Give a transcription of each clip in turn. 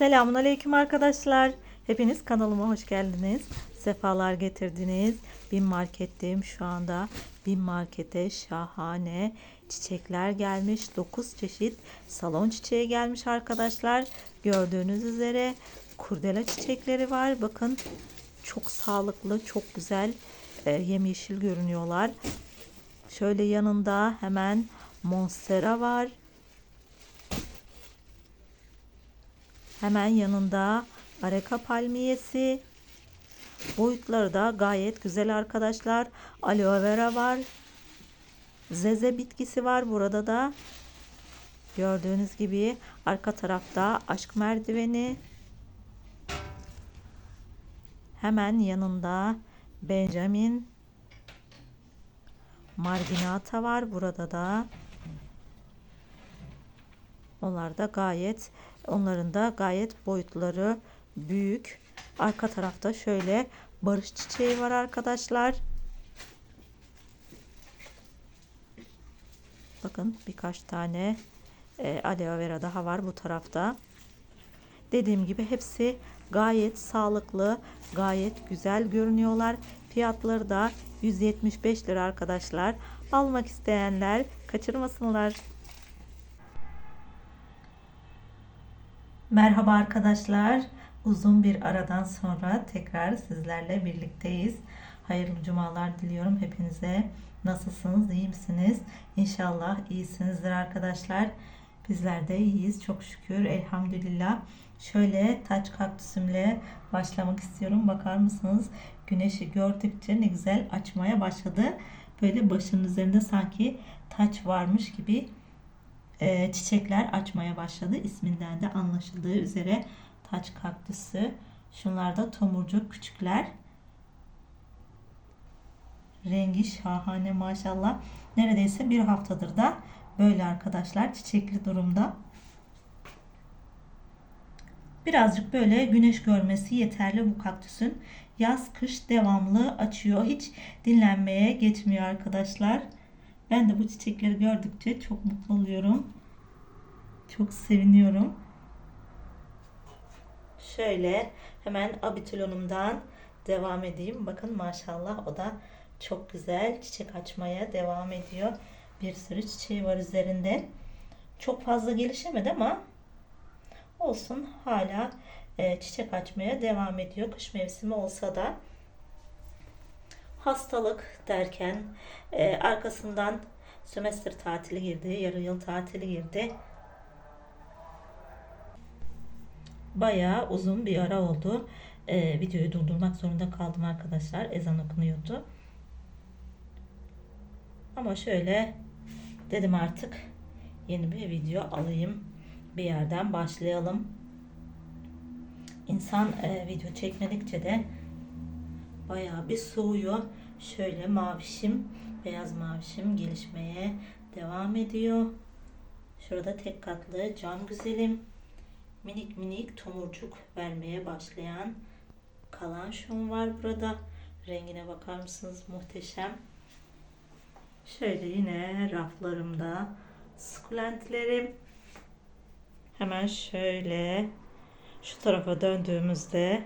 Selamun Aleyküm arkadaşlar. Hepiniz kanalıma hoş geldiniz. Sefalar getirdiniz. Bin marketteyim şu anda. Bin markete şahane çiçekler gelmiş. 9 çeşit salon çiçeği gelmiş arkadaşlar. Gördüğünüz üzere kurdela çiçekleri var. Bakın çok sağlıklı, çok güzel e, yemyeşil görünüyorlar. Şöyle yanında hemen monstera var. Hemen yanında areka palmiyesi. Boyutları da gayet güzel arkadaşlar. Aloe vera var. Zeze bitkisi var burada da. Gördüğünüz gibi arka tarafta aşk merdiveni. Hemen yanında Benjamin Marginata var burada da. Onlar da gayet onların da gayet boyutları büyük. Arka tarafta şöyle barış çiçeği var arkadaşlar. Bakın birkaç tane e, aloe vera daha var bu tarafta. Dediğim gibi hepsi gayet sağlıklı, gayet güzel görünüyorlar. Fiyatları da 175 lira arkadaşlar. Almak isteyenler kaçırmasınlar. Merhaba arkadaşlar. Uzun bir aradan sonra tekrar sizlerle birlikteyiz. Hayırlı cumalar diliyorum hepinize. Nasılsınız? iyi misiniz? İnşallah iyisinizdir arkadaşlar. Bizler de iyiyiz çok şükür. Elhamdülillah. Şöyle taç kaktüsümle başlamak istiyorum. Bakar mısınız? Güneşi gördükçe ne güzel açmaya başladı. Böyle başının üzerinde sanki taç varmış gibi e, çiçekler açmaya başladı. İsminden de anlaşıldığı üzere taç kaktüsü. Şunlar da tomurcuk küçükler. Rengi şahane maşallah. Neredeyse bir haftadır da böyle arkadaşlar çiçekli durumda. Birazcık böyle güneş görmesi yeterli bu kaktüsün. Yaz kış devamlı açıyor. Hiç dinlenmeye geçmiyor arkadaşlar. Ben de bu çiçekleri gördükçe çok mutlu oluyorum. Çok seviniyorum. Şöyle hemen abitülonumdan devam edeyim. Bakın maşallah o da çok güzel çiçek açmaya devam ediyor. Bir sürü çiçeği var üzerinde. Çok fazla gelişemedi ama olsun hala e, çiçek açmaya devam ediyor. Kış mevsimi olsa da hastalık derken e, arkasından sömestr tatili girdi, yarı yıl tatili girdi. Bayağı uzun bir ara oldu. E, videoyu durdurmak zorunda kaldım arkadaşlar. Ezan okunuyordu. Ama şöyle dedim artık yeni bir video alayım. Bir yerden başlayalım. İnsan e, video çekmedikçe de bayağı bir soğuyor. Şöyle mavişim, beyaz mavişim gelişmeye devam ediyor. Şurada tek katlı cam güzelim. Minik minik tomurcuk vermeye başlayan kalanşon var burada. Rengine bakar mısınız? Muhteşem. Şöyle yine raflarımda sukulentlerim. Hemen şöyle şu tarafa döndüğümüzde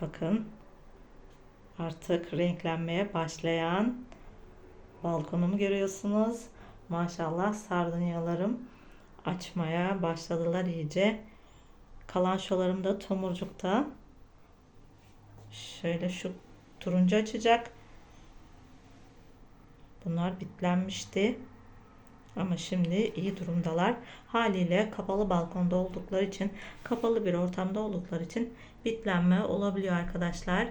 bakın artık renklenmeye başlayan balkonumu görüyorsunuz. Maşallah sardunyalarım açmaya başladılar iyice. Kalan şolarım da tomurcukta. Şöyle şu turuncu açacak. Bunlar bitlenmişti. Ama şimdi iyi durumdalar. Haliyle kapalı balkonda oldukları için, kapalı bir ortamda oldukları için bitlenme olabiliyor arkadaşlar.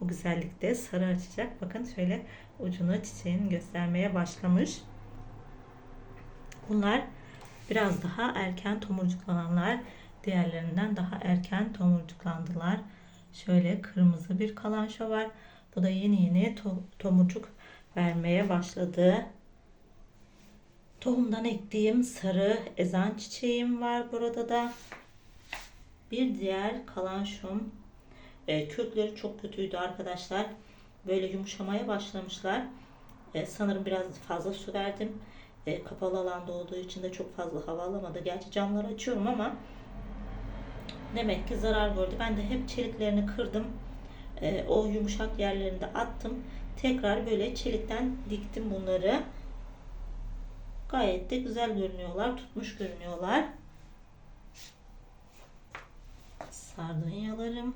Bu güzellikte sarı açacak. Bakın şöyle ucunu çiçeğin göstermeye başlamış. Bunlar biraz daha erken tomurcuklananlar. Diğerlerinden daha erken tomurcuklandılar. Şöyle kırmızı bir kalanşo var. Bu da yeni yeni to tomurcuk vermeye başladı. Tohumdan ektiğim sarı ezan çiçeğim var burada da. Bir diğer kalanşom e, kökleri çok kötüydü arkadaşlar. Böyle yumuşamaya başlamışlar. E, sanırım biraz fazla su verdim. E, kapalı alanda olduğu için de çok fazla hava alamadı. Gerçi camları açıyorum ama demek ki zarar gördü. Ben de hep çeliklerini kırdım. Ee, o yumuşak yerlerinde attım. Tekrar böyle çelikten diktim bunları. Gayet de güzel görünüyorlar. Tutmuş görünüyorlar. Sardunyalarım.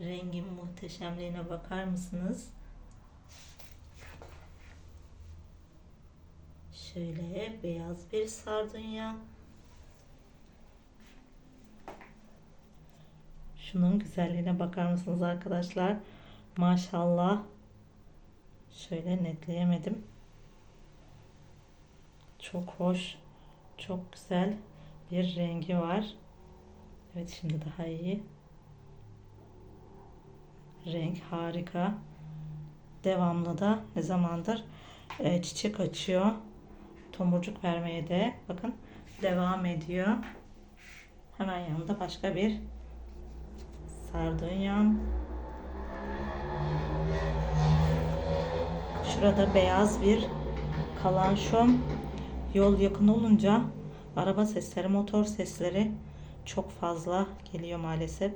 Rengin muhteşemliğine bakar mısınız? Şöyle beyaz bir sardunya. Şunun güzelliğine bakar mısınız arkadaşlar? Maşallah. Şöyle netleyemedim. Çok hoş. Çok güzel bir rengi var. Evet şimdi daha iyi. Renk harika. Devamlı da ne zamandır e, çiçek açıyor. Tomurcuk vermeye de bakın devam ediyor. Hemen yanında başka bir sardunyam. Şurada beyaz bir kalanşom. Yol yakın olunca araba sesleri, motor sesleri çok fazla geliyor maalesef.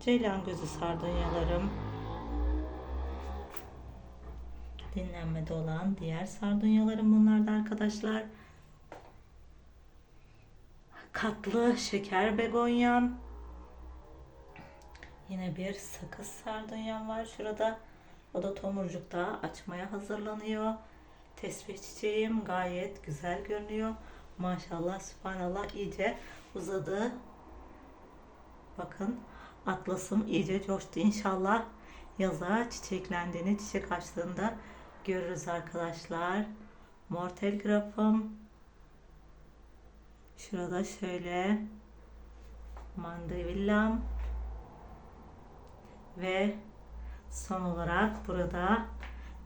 Ceylan gözü sardunyalarım. Dinlenmede olan diğer sardunyalarım bunlar da arkadaşlar. Katlı şeker begonyam. Yine bir sakız sardunyam var şurada. O da tomurcukta açmaya hazırlanıyor. Tesbih çiçeğim gayet güzel görünüyor. Maşallah, subhanallah iyice uzadı. Bakın atlasım iyice coştu. İnşallah yaza çiçeklendiğini, çiçek açtığında görürüz arkadaşlar. Mor telgrafım. Şurada şöyle mandavillam ve son olarak burada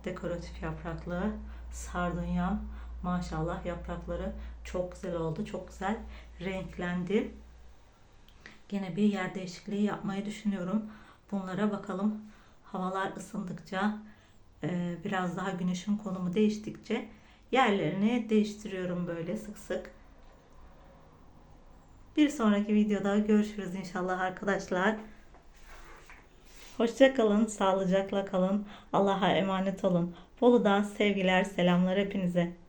dekoratif yapraklı sardunyam. Maşallah yaprakları çok güzel oldu. Çok güzel renklendi. Gene bir yer değişikliği yapmayı düşünüyorum. Bunlara bakalım. Havalar ısındıkça e, biraz daha güneşin konumu değiştikçe yerlerini değiştiriyorum böyle sık sık. Bir sonraki videoda görüşürüz inşallah arkadaşlar. Hoşça kalın, sağlıcakla kalın. Allah'a emanet olun. Bolu'dan sevgiler, selamlar hepinize.